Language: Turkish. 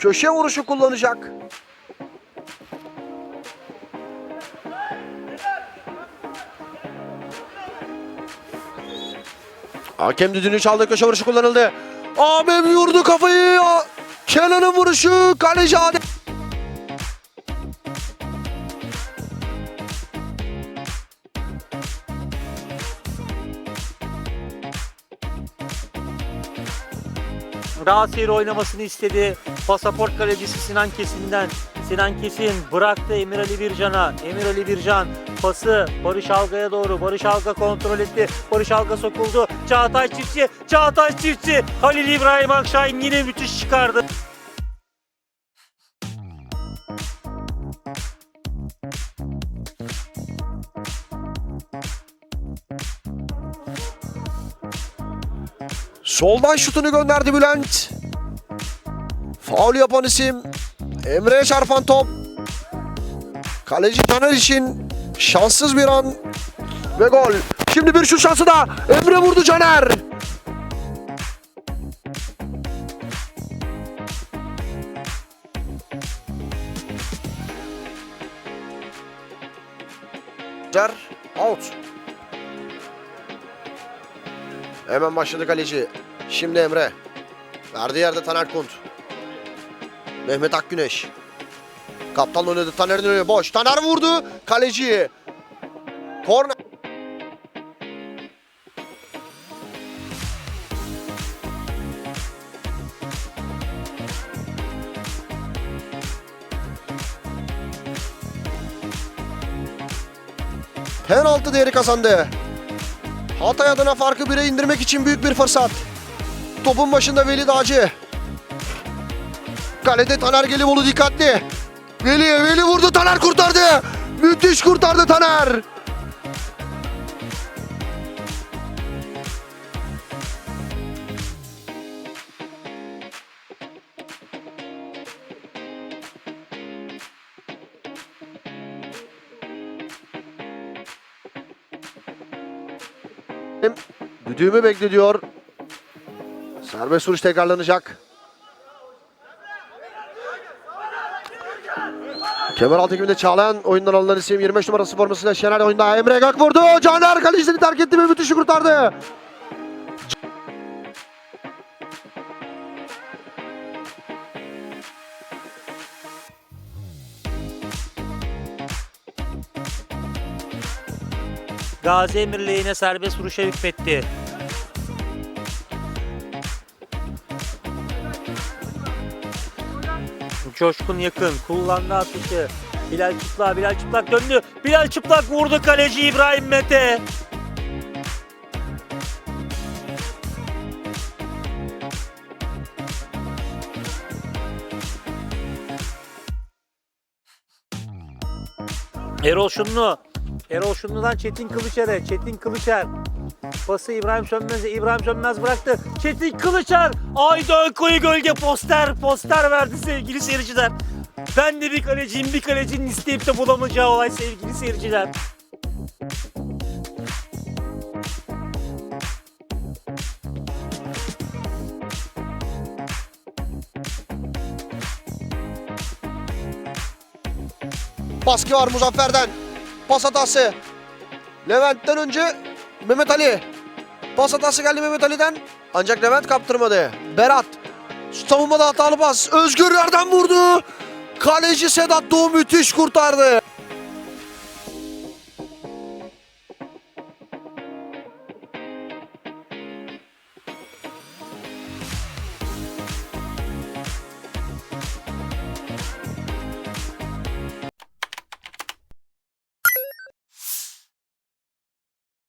Köşe vuruşu kullanacak. Hakem düdüğünü çaldı. Köşe vuruşu kullanıldı. Abim vurdu kafayı. Kenan'ın vuruşu. Kaleci Adem. Seri oynamasını istedi. Pasaport kalecisi Sinan Kesin'den. Sinan Kesin bıraktı Emir Ali Bircan'a. Emir Ali Bircan pası Barış Alga'ya doğru. Barış Alga kontrol etti. Barış Alga sokuldu. Çağatay Çiftçi. Çağatay Çiftçi. Halil İbrahim Akşahin yine müthiş çıkardı. Soldan şutunu gönderdi Bülent. Faul yapan isim Emre'ye çarpan top. Kaleci Caner için şanssız bir an ve gol. Şimdi bir şut şansı da Emre vurdu Caner. Caner out. Hemen başladı kaleci. Şimdi Emre. Verdiği yerde Taner Kunt. Mehmet Akgüneş. Kaptan oynadı. Taner'in önüne boş. Taner vurdu. Kaleci. Korner. Penaltı değeri kazandı. Hatay adına farkı bire indirmek için büyük bir fırsat. Topun başında Veli Dağcı. Kalede Taner Gelibolu dikkatli. Veli, Veli vurdu Taner kurtardı. Müthiş kurtardı Taner. Düdüğümü beklediyor. Serbest vuruş tekrarlanacak. Kemeraltı ekibinde Çağlayan oyundan alınan isim 25 numarası formasıyla Şener oyunda Emre Gök vurdu. Caner kalecisini terk etti ve müthişi kurtardı. Gazi Emir lehine serbest vuruşa hükmetti. Coşkun yakın kullandı atışı. Bilal Çıplak, Bilal Çıplak döndü. Bilal Çıplak vurdu kaleci İbrahim Mete. Erol Şunlu. Erol Şunlu'dan Çetin Kılıçer'e. Çetin Kılıçer. Pası İbrahim Sönmez'e. İbrahim Sönmez bıraktı. Çetin Kılıçer. Ayda koyu gölge poster. Poster verdi sevgili seyirciler. Ben de bir kaleciyim. Bir kalecinin isteyip de bulamayacağı olay sevgili seyirciler. Baskı var Muzaffer'den. Pas hatası. Levent'ten önce Mehmet Ali. Pas hatası geldi Mehmet Ali'den. Ancak Levent kaptırmadı. Berat. Savunmada hatalı pas. Özgür yerden vurdu. Kaleci Sedat Doğu müthiş kurtardı.